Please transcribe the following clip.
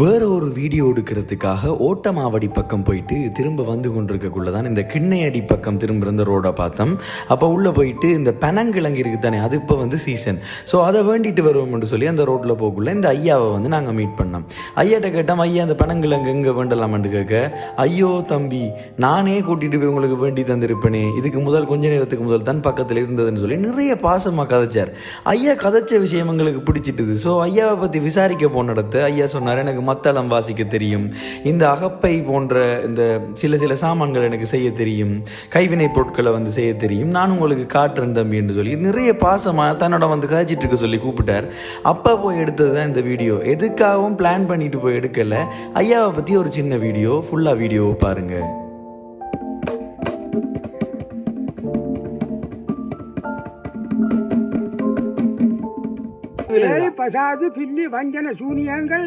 வேற ஒரு வீடியோ எடுக்கிறதுக்காக ஓட்டமாவடி பக்கம் போயிட்டு திரும்ப வந்து கொண்டிருக்கக்குள்ள தான் இந்த கிண்ணையடி பக்கம் திரும்ப இருந்த ரோடை பார்த்தோம். அப்போ உள்ளே போயிட்டு இந்த பனங்கிழங்கு இருக்குது தானே அது இப்போ வந்து சீசன் ஸோ அதை வேண்டிட்டு வருவோம்னு சொல்லி அந்த ரோட்டில் போகக்குள்ள இந்த ஐயாவை வந்து நாங்கள் மீட் பண்ணோம். ஐயாட்ட கேட்டோம் ஐயா அந்த பனங்கிழங்கு எங்கே வேண்டலாமான்னு கேட்க ஐயோ தம்பி நானே கூட்டிகிட்டு போய் உங்களுக்கு வேண்டி தந்திருப்பேனே. இதுக்கு முதல் கொஞ்ச நேரத்துக்கு முதல் தான் பக்கத்தில் இருந்ததுன்னு சொல்லி நிறைய பாசமாக கதைச்சார். ஐயா கதைச்ச விஷயம் எங்களுக்கு பிடிச்சிட்டுது. ஸோ ஐயாவை பற்றி விசாரிக்க போன இடத்து ஐயா சொன்னார் எனக்கு மத்தளம் வாசிக்க தெரியும். இந்த அகப்பை போன்ற இந்த சில சில சாமான்கள் எனக்கு செய்ய தெரியும். கைவினை பொருட்களை வந்து செய்ய தெரியும். நான் உங்களுக்கு காட்டுறேன் தம்பி என்று சொல்லி நிறைய பாசமாக தன்னோட வந்து கதைச்சிட்டு இருக்க சொல்லி கூப்பிட்டார். அப்பா போய் எடுத்தது தான் இந்த வீடியோ. எதுக்காகவும் பிளான் பண்ணிட்டு போய் எடுக்கல. ஐயாவை பற்றி ஒரு சின்ன வீடியோ ஃபுல்லாக வீடியோவை பாருங்கள் பசாது பில்லி வஞ்சன சூனியங்கள்.